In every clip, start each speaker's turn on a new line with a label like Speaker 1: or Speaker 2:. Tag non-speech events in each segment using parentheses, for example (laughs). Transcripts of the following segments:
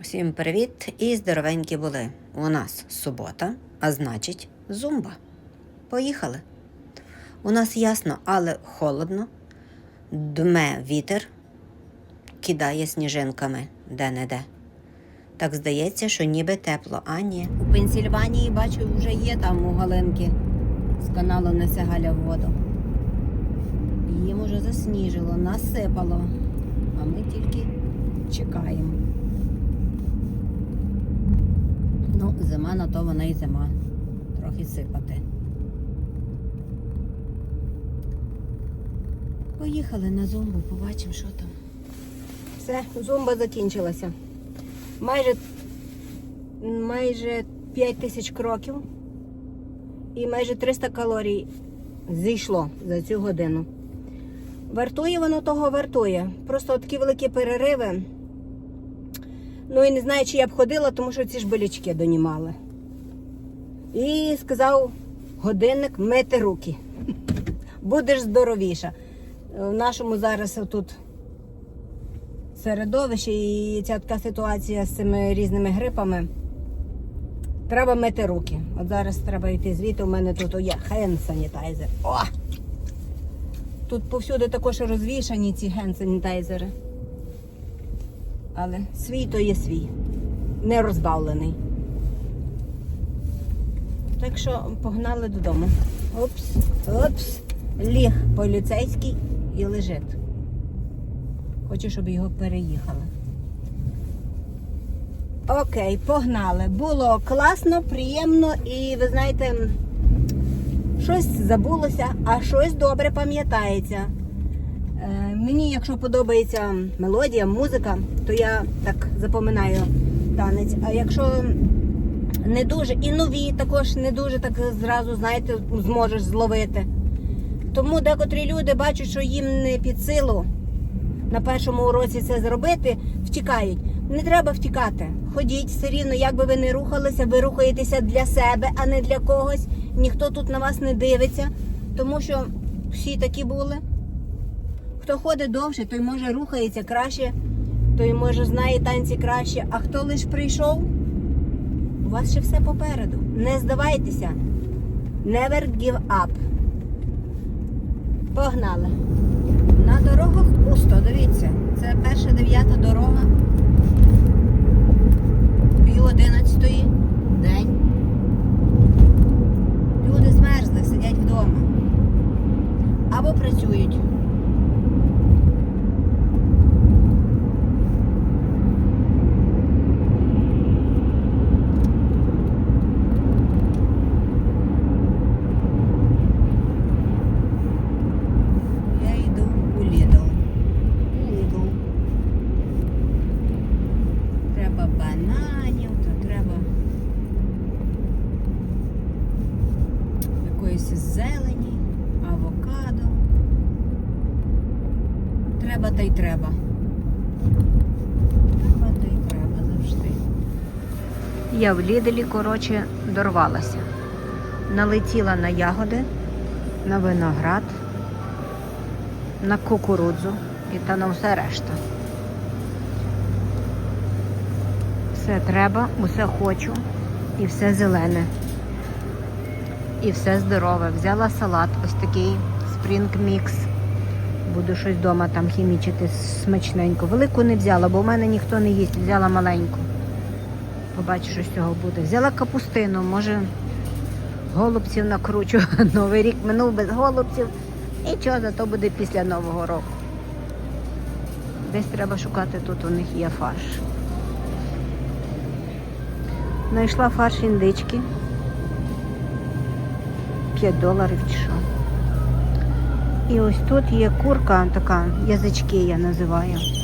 Speaker 1: Всім привіт і здоровенькі були. У нас субота, а значить, зумба. Поїхали. У нас ясно, але холодно. Дме вітер, кидає сніжинками де-не-де. Так здається, що ніби тепло, а ні. У Пенсільванії бачу, вже є там у Галинки з каналу Несе Галя воду. Їм уже засніжило, насипало, а ми тільки чекаємо. Ну, зима на то вона і зима. Трохи сипати. Поїхали на зумбу, побачимо, що там. Все, зумба закінчилася. Майже, майже 5 тисяч кроків і майже 300 калорій зійшло за цю годину. Вартує воно того вартує. Просто такі великі перериви. Ну і не знаю, чи я б ходила, тому що ці ж болячки донімали. І сказав годинник мити руки. Будеш здоровіша. В нашому зараз тут середовищі і ця така ситуація з цими різними грипами. Треба мити руки. От зараз треба йти звідти. У мене тут є sanitizer. О! Тут повсюди також розвішані ці sanitizeri. Але свій то є свій, не розбавлений. Так що погнали додому. Опс, опс, ліг поліцейський і лежить. Хочу, щоб його переїхали. Окей, погнали. Було класно, приємно і ви знаєте, щось забулося, а щось добре пам'ятається. Мені, якщо подобається мелодія, музика, то я так запоминаю танець. А якщо не дуже, і нові також не дуже так зразу, знаєте, зможеш зловити. Тому декотрі люди бачать, що їм не під силу на першому уроці це зробити, втікають. Не треба втікати. Ходіть все рівно, як би ви не рухалися, ви рухаєтеся для себе, а не для когось. Ніхто тут на вас не дивиться, тому що всі такі були. Хто ходить довше, той може рухається краще, той може знає танці краще. А хто лише прийшов, у вас ще все попереду. Не здавайтеся. Never give up. Погнали. На дорогах пусто, дивіться. Це перша дев'ята дорога. Пів одинадцятої день. Люди змерзли, сидять вдома. Або працюють. Я йду у Lidl. У Lidl. Треба бананів, то треба якоїсь зелені, авокадо. Треба та й треба. Треба та й треба завжди. В Ліделі, коротше, дорвалася. Налетіла на ягоди, на виноград на кукурудзу і та на все решта. Все треба, усе хочу і все зелене. І все здорове. Взяла салат, ось такий спрінг мікс. Буду щось вдома там хімічити смачненько. Велику не взяла, бо в мене ніхто не їсть. Взяла маленьку. Побачу, що з цього буде. Взяла капустину, може голубців накручу. (laughs) Новий рік минув без голубців. Нічого, зато буде після Нового року. Десь треба шукати, тут у них є фарш. Знайшла фарш індички. 5 доларів чи що. І ось тут є курка, така, язички я називаю.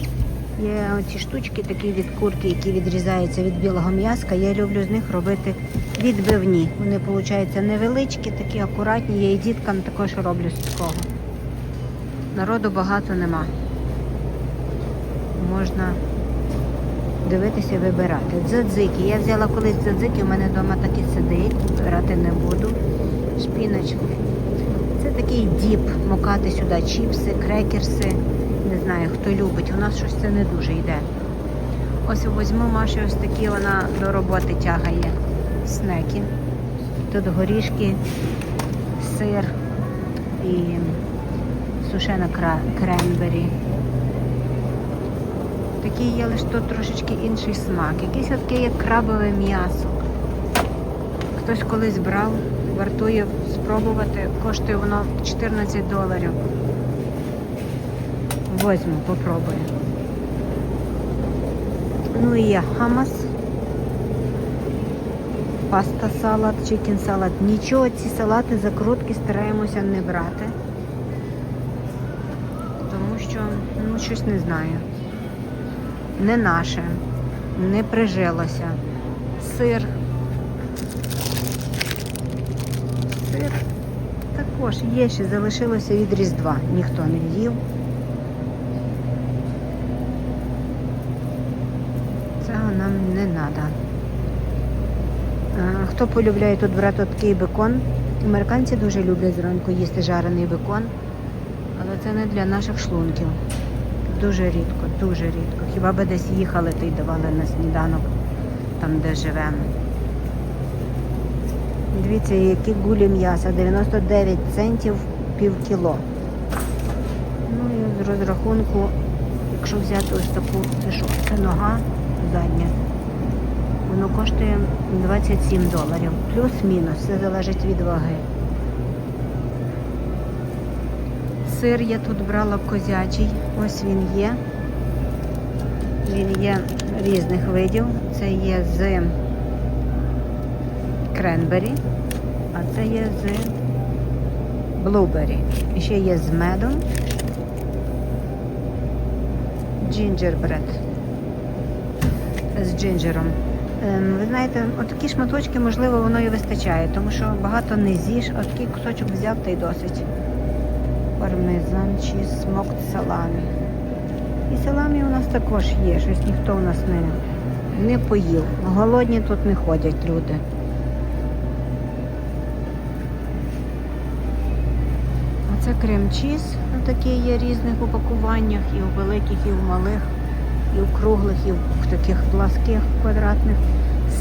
Speaker 1: Є оці штучки такі від курки, які відрізаються від білого м'яска. Я люблю з них робити відбивні. Вони, виходять, невеличкі, такі акуратні. Я і діткам також роблю з такого. Народу багато нема. Можна дивитися, вибирати. Дзадзики. Я взяла колись дзадзики, у мене вдома так і сидить, брати не буду. Шпіночку. Це такий діп, мокати сюди чіпси, крекерси. Знаю, хто любить. У нас щось це не дуже йде. Ось візьму Маші ось такі вона до роботи тягає снеки. Тут горішки, сир і сушена кренбері. Такий є лише тут трошечки інший смак. Якийсь таке як крабове м'ясо. Хтось колись брав, вартує спробувати. Коштує воно 14 доларів. Возьму, попробую. Ну і є хамас. Паста салат, чикен салат. Нічого ці салати закрутки стараємося не брати. Тому що, ну, щось не знаю. Не наше, не прижилося. Сир. Сир також є ще, залишилося від Різдва. Ніхто не їв. Цього нам не треба. Хто полюбляє тут брати такий бекон? Американці дуже люблять зранку їсти жарений бекон, але це не для наших шлунків. Дуже рідко, дуже рідко. Хіба би десь їхали та й давали на сніданок там, де живемо. Дивіться, які гулі м'яса, 99 центів пів кіло. Ну і з розрахунку, якщо взяти ось таку, це що? Це нога задня. Воно коштує 27 доларів. Плюс-мінус, все залежить від ваги. Сир я тут брала козячий. Ось він є. Він є різних видів. Це є з кренбері, а це є з блубері. І ще є з медом. Джинджербред з джинджером. Ем, Ви знаєте, отакі шматочки, можливо, воно і вистачає, тому що багато не з'їш, а такий кусочок взяв та й досить. Пармезан чи смокт саламі. І саламі у нас також є, щось ніхто у нас не, не поїв. Голодні тут не ходять люди. А це крем-чіз, такий є різних упакуваннях, і в великих, і в малих і в круглих, і в таких пласких квадратних.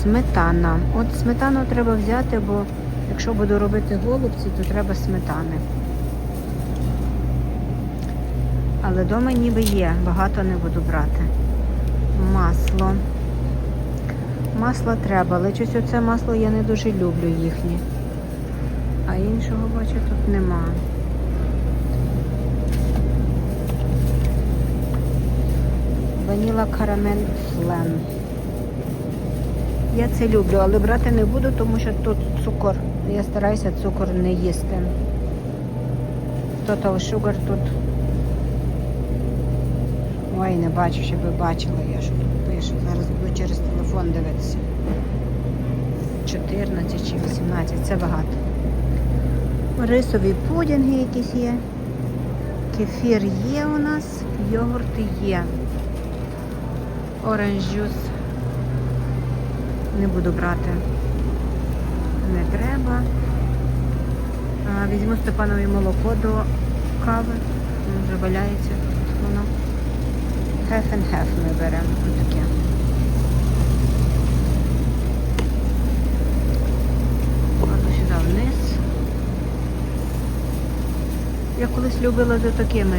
Speaker 1: Сметана. От сметану треба взяти, бо якщо буду робити голубці, то треба сметани. Але вдома ніби є, багато не буду брати. Масло. Масло треба, але щось оце масло я не дуже люблю їхнє. А іншого бачу тут нема. Ваніла карамель флен. Я це люблю, але брати не буду, тому що тут цукор. Я стараюся цукор не їсти. Total Sugar тут. Ой, не бачу, щоб ви бачили, я що тут пишу. Зараз буду через телефон дивитися. 14 чи 18, це багато. Рисові пудінги якісь є. Кефір є у нас, йогурти є. Оранж джус не буду брати. Не треба. Візьму Степанові молоко до кави. Воно вже валяється. Воно. Half and half ми беремо. Ось таке. Ладно, сюди вниз. Я колись любила за такими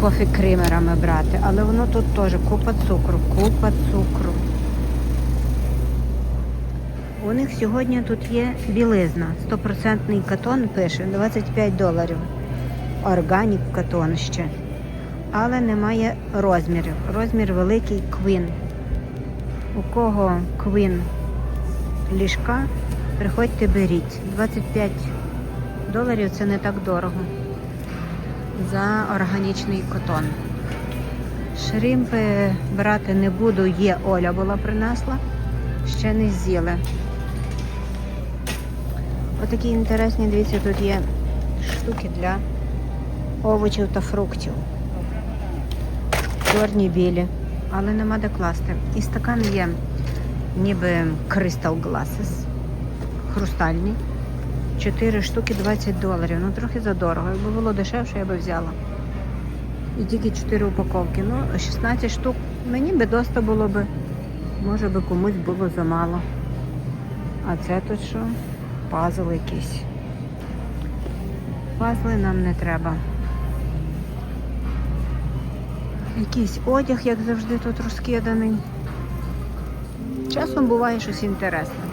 Speaker 1: кофі-кримерами брати, але воно тут теж купа цукру, купа цукру. У них сьогодні тут є білизна. Стопроцентний катон пише 25 доларів. Органік катон ще. Але немає розмірів. Розмір великий квін. У кого квін ліжка, приходьте беріть. 25 доларів це не так дорого за органічний котон. Шрімпи брати не буду, є Оля була принесла, ще не з'їли. Отакі інтересні, дивіться, тут є штуки для овочів та фруктів. Чорні білі, але нема де класти. І стакан є ніби Crystal Glasses, хрустальний. 4 штуки 20 доларів. Ну трохи задорого. Якби було дешевше, я би взяла. І тільки 4 упаковки. Ну, 16 штук. Мені би доста було би. Може би комусь було замало. А це тут що? Пазл якийсь. Пазли нам не треба. Якийсь одяг, як завжди, тут розкиданий. Часом буває щось інтересне.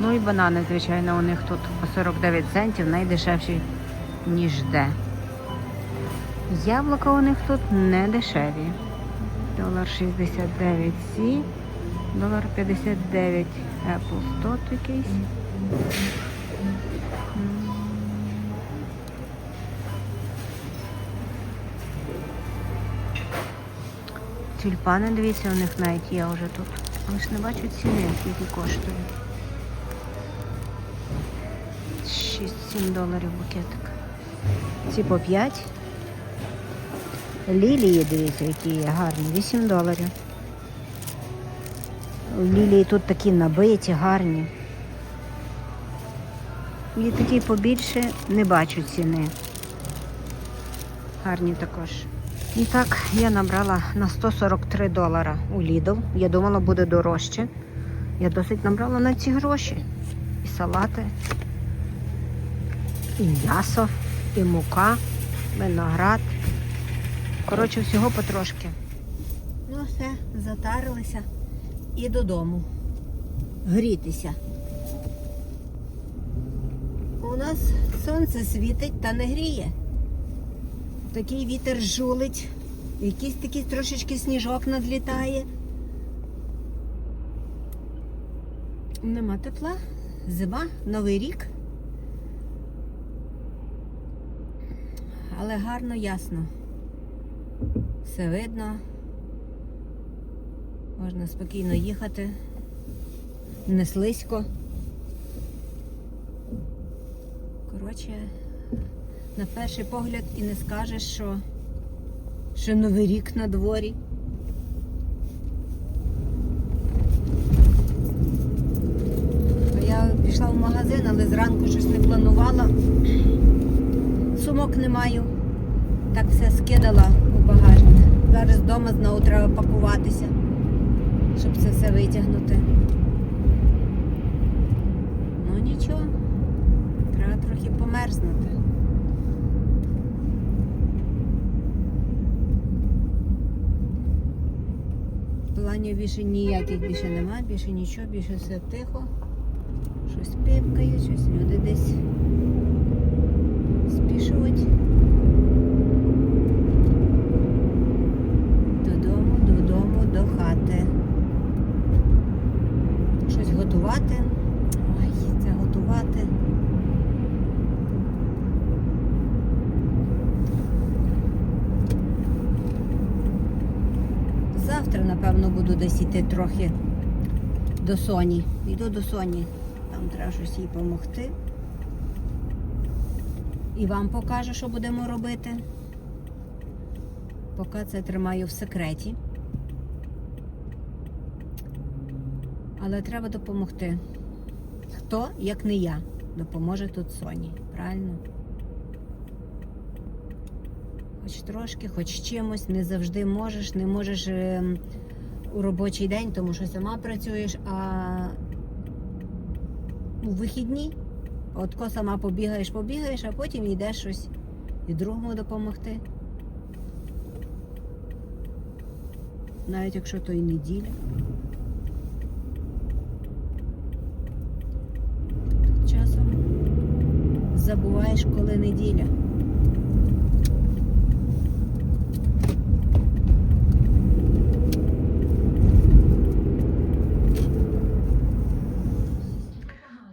Speaker 1: Ну і банани, звичайно, у них тут по 49 центів найдешевші, ніж де. Яблука у них тут не дешеві. Долар 69 сі, долар 59 Apple Stot якийсь. Тюльпани, дивіться, у них навіть є вже тут. Але ж не бачу ціни, скільки коштує. 6-7 доларів букетик. Ці по 5. Лілії, дивіться, які є гарні. 8 доларів. Лілії тут такі набиті, гарні. І такі побільше не бачу ціни. Гарні також. І так, я набрала на 143 долара у Lidl. Я думала, буде дорожче. Я досить набрала на ці гроші. І салати, і м'ясо, і мука, виноград. Коротше, всього потрошки. Ну все, затарилися і додому. Грітися. У нас сонце світить та не гріє. Такий вітер жулить, якийсь такий трошечки сніжок надлітає. Нема тепла, зима, новий рік. Але гарно, ясно. Все видно. Можна спокійно їхати. Не слизько. Коротше, на перший погляд і не скажеш, що ще новий рік на дворі. Я пішла в магазин, але зранку щось не планувала. Сумок не маю. Так все скидала у багажник. Зараз вдома знову треба пакуватися, щоб це все витягнути. Ну нічого, треба трохи померзнути. Планів більше ніяких більше немає, більше нічого, більше все тихо. Щось пипкають, щось люди десь спішуть. Додому, додому, до хати. Щось готувати. Ой, це готувати. Завтра, напевно, буду десь іти трохи до Соні. Йду до Соні. Там треба щось їй допомогти. І вам покажу, що будемо робити. Поки це тримаю в секреті. Але треба допомогти. Хто, як не я, допоможе тут Соні. Правильно? Хоч трошки, хоч чимось, не завжди можеш, не можеш ем, у робочий день, тому що сама працюєш, а у вихідні Отко сама побігаєш, побігаєш, а потім йдеш щось і другому допомогти. Навіть якщо то і неділя. Часом забуваєш, коли неділя.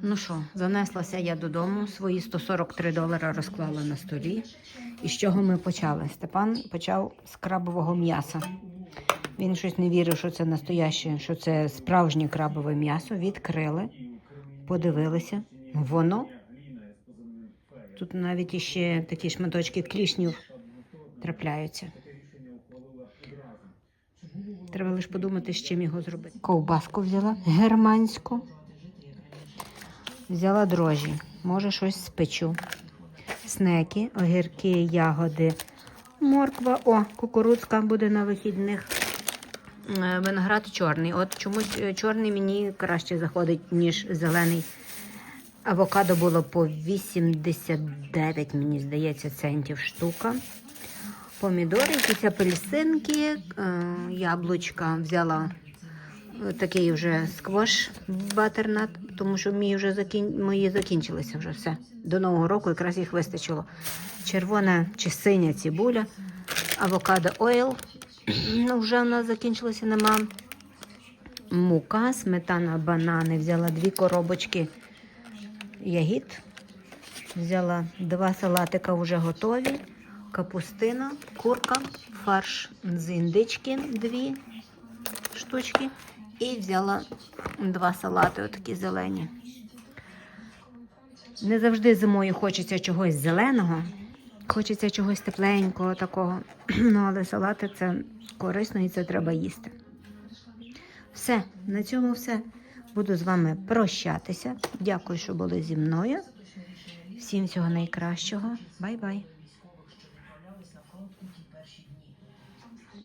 Speaker 1: Ну що, занеслася я додому, свої 143 долари розклала на столі. І з чого ми почали? Степан почав з крабового м'яса. Він щось не вірив, що це настояще, що це справжнє крабове м'ясо. Відкрили, подивилися. Воно. Тут навіть іще такі шматочки клішнів трапляються. Треба лише подумати, з чим його зробити. Ковбаску взяла германську. Взяла дрожжі, може щось спечу. Снеки, огірки, ягоди. морква. О, кукурудзка буде на вихідних. Е, Виноград чорний. От чомусь е, чорний мені краще заходить, ніж зелений. Авокадо було по 89, мені здається, центів штука. Помідори, якісь апельсинки, е, яблучка взяла такий вже сквош батернат, тому що мої вже закін... мої закінчилися вже все. До Нового року якраз їх вистачило. Червона чи синя цибуля, авокадо ойл. Ну, вже в нас закінчилося, нема. Мука, сметана, банани. Взяла дві коробочки ягід. Взяла два салатика вже готові. Капустина, курка, фарш з індички дві штучки. І взяла два салати, отакі зелені. Не завжди зимою хочеться чогось зеленого, хочеться чогось тепленького такого. (clears throat) Ну, але салати це корисно і це треба їсти. Все, на цьому все. Буду з вами прощатися. Дякую, що були зі мною. Всім всього найкращого. Бай-бай.